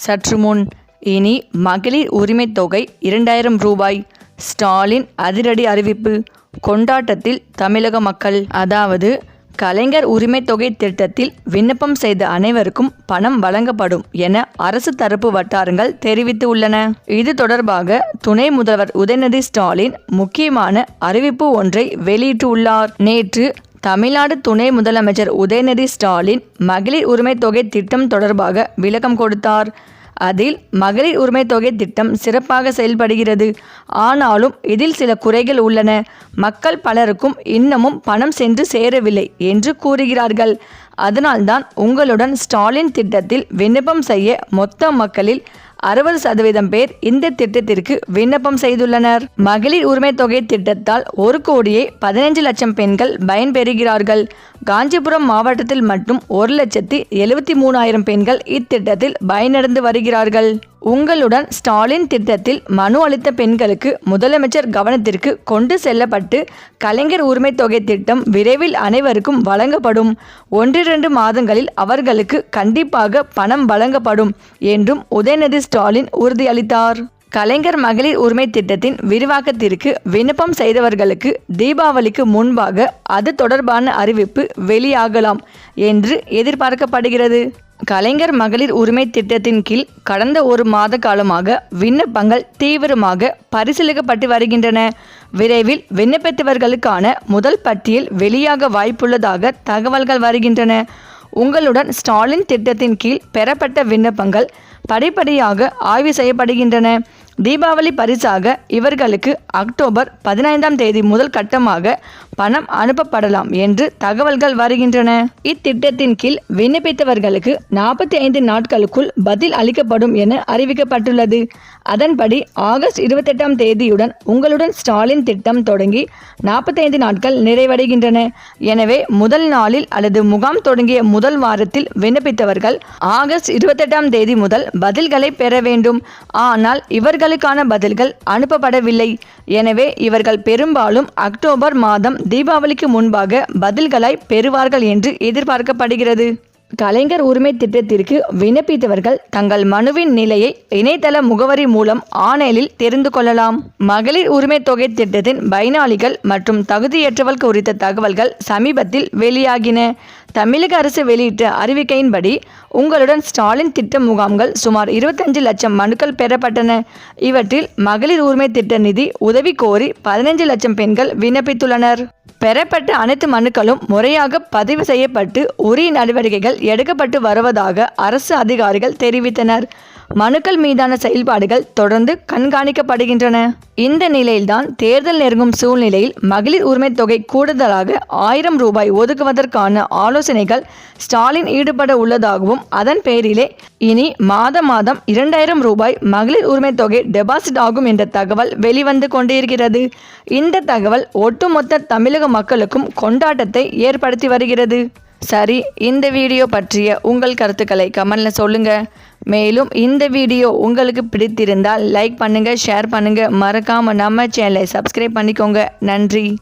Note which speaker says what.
Speaker 1: சற்று முன் இனி மகளிர் உரிமைத் தொகை இரண்டாயிரம் ரூபாய். ஸ்டாலின் அதிரடி அறிவிப்பு. கொண்டாட்டத்தில் தமிழக மக்கள் அதாவது கலைஞர் உரிமைத்தொகை திட்டத்தில் விண்ணப்பம் செய்த அனைவருக்கும் பணம் வழங்கப்படும் என அரசு தரப்பு வட்டாரங்கள் தெரிவித்து உள்ளன. இது தொடர்பாக துணை முதல்வர் உதயநிதி ஸ்டாலின் முக்கியமான அறிவிப்பு ஒன்றை வெளியிட்டுள்ளார். நேற்று தமிழ்நாடு துணை முதலமைச்சர் உதயநிதி ஸ்டாலின் மகளிர் உரிமை தொகை திட்டம் தொடர்பாக விளக்கம் கொடுத்தார். அதில் மகளிர் உரிமை தொகை திட்டம் சிறப்பாக செயல்படுகிறது. ஆனாலும் இதில் சில குறைகள் உள்ளன. மக்கள் பலருக்கும் இன்னமும் பணம் சென்று சேரவில்லை என்று கூறுகிறார்கள். அதனால்தான் உங்களுடன் ஸ்டாலின் திட்டத்தில் விண்ணப்பம் செய்ய மொத்த மக்களில் அறுபது சதவீதம் பேர் இந்த திட்டத்திற்கு விண்ணப்பம் செய்துள்ளனர். மகளிர் உரிமை தொகை திட்டத்தால் ஒரு கோடியே பதினைஞ்சு லட்சம் பெண்கள் பயன்பெறுகிறார்கள். காஞ்சிபுரம் மாவட்டத்தில் மட்டும் ஒரு லட்சத்தி எழுபத்தி மூணாயிரம் பெண்கள் இத்திட்டத்தில் பயனடைந்து வருகிறார்கள். உங்களுடன் ஸ்டாலின் திட்டத்தில் மனு அளித்த பெண்களுக்கு முதலமைச்சர் கவனத்திற்கு கொண்டு செல்லப்பட்டு கலைஞர் உரிமை தொகை திட்டம் விரைவில் அனைவருக்கும் வழங்கப்படும். ஒன்றிரண்டு மாதங்களில் அவர்களுக்கு கண்டிப்பாக பணம் வழங்கப்படும் என்றும் உதயநிதி ஸ்டாலின் உறுதியளித்தார். கலைஞர் மகளிர் உரிமை திட்டத்தின் விரிவாக்கத்திற்கு விண்ணப்பம் செய்தவர்களுக்கு தீபாவளிக்கு முன்பாக அது தொடர்பான அறிவிப்பு வெளியாகலாம் என்று எதிர்பார்க்கப்படுகிறது. கலைஞர் மகளிர் உரிமை திட்டத்தின் கீழ் கடந்த ஒரு மாத காலமாக விண்ணப்பங்கள் தீவிரமாக பரிசீலிக்கப்பட்டு வருகின்றன. விரைவில் விண்ணப்பித்தவர்களுக்கான முதல் பட்டியல் வெளியாக வாய்ப்புள்ளதாக தகவல்கள் வருகின்றன. உங்களுடன் ஸ்டாலின் திட்டத்தின் கீழ் பெறப்பட்ட விண்ணப்பங்கள் படிப்படியாக ஆய்வு செய்யப்படுகின்றன. தீபாவளி பரிசாக இவர்களுக்கு அக்டோபர் பதினைந்தாம் தேதி முதல் கட்டமாக பணம் அனுப்பப்படலாம் என்று தகவல்கள் வருகின்றன. இத்திட்டத்தின் கீழ் விண்ணப்பித்தவர்களுக்கு நாற்பத்தி ஐந்து நாட்களுக்குள் பதில் அளிக்கப்படும் என அறிவிக்கப்பட்டுள்ளது. அதன்படி ஆகஸ்ட் இருபத்தெட்டாம் தேதியுடன் உங்களுடன் ஸ்டாலின் திட்டம் தொடங்கி நாற்பத்தைந்து நாட்கள் நிறைவடைகின்றன. எனவே முதல் நாளில் அல்லது முகாம் தொடங்கிய முதல் வாரத்தில் விண்ணப்பித்தவர்கள் ஆகஸ்ட் இருபத்தெட்டாம் தேதி முதல் பதில்களை பெற வேண்டும். ஆனால் இவர்கள் இவர்களுக்கான பதில்கள் அனுப்பப்படவில்லை. எனவே இவர்கள் பெரும்பாலும் அக்டோபர் மாதம் தீபாவளிக்கு முன்பாக பதில்களை பெறுவார்கள் என்று எதிர்பார்க்கப்படுகிறது. கலைஞர் உரிமை திட்டத்திற்கு விண்ணப்பித்தவர்கள் தங்கள் மனுவின் நிலையை இணையதள முகவரி மூலம் ஆன்லைனில் தெரிந்து கொள்ளலாம். மகளிர் உரிமை தொகை திட்டத்தின் பயனாளிகள் மற்றும் தகுதியற்றவர்கள் குறித்த தகவல்கள் சமீபத்தில் வெளியாகின. தமிழக அரசு வெளியிட்ட அறிவிக்கையின்படி உங்களுடன் ஸ்டாலின் திட்ட முகாம்கள் சுமார் இருபத்தஞ்சு லட்சம் மனுக்கள் பெறப்பட்டன. இவற்றில் மகளிர் உரிமை திட்ட நிதி உதவி கோரி பதினைஞ்சு லட்சம் பெண்கள் விண்ணப்பித்துள்ளனர். பெறப்பட்ட அனைத்து மனுக்களும் முறையாக பதிவு செய்யப்பட்டு உரிய நடவடிக்கைகள் எடுக்கப்பட்டு வருவதாக அரசு அதிகாரிகள் தெரிவித்தனர். மனுக்கள் மீதான செயல்பாடுகள் தொடர்ந்து கண்காணிக்கப்படுகின்றன. இந்த நிலையில்தான் தேர்தல் நெருங்கும் சூழ்நிலையில் மகளிர் உரிமை தொகை கூடுதலாக ஆயிரம் ரூபாய் ஒதுக்குவதற்கான ஆலோசனைகள் ஸ்டாலின் ஈடுபட உள்ளதாகவும் அதன் பேரிலே இனி மாத மாதம் இரண்டாயிரம் ரூபாய் மகளிர் உரிமை தொகை டெபாசிட் ஆகும் என்ற தகவல் வெளிவந்து கொண்டிருக்கிறது. இந்த தகவல் ஒட்டுமொத்த தமிழக மக்களுக்கும் கொண்டாட்டத்தை ஏற்படுத்தி வருகிறது. சரி இந்த வீடியோ பற்றிய உங்கள் கருத்துக்களை கமெண்டில் சொல்லுங்கள் மேலும் இந்த வீடியோ உங்களுக்கு பிடித்திருந்தால் லைக் பண்ணுங்கள் ஷேர் பண்ணுங்கள் மறக்காமல் நம்ம சேனலை சப்ஸ்கிரைப் பண்ணிக்கோங்க. நன்றி.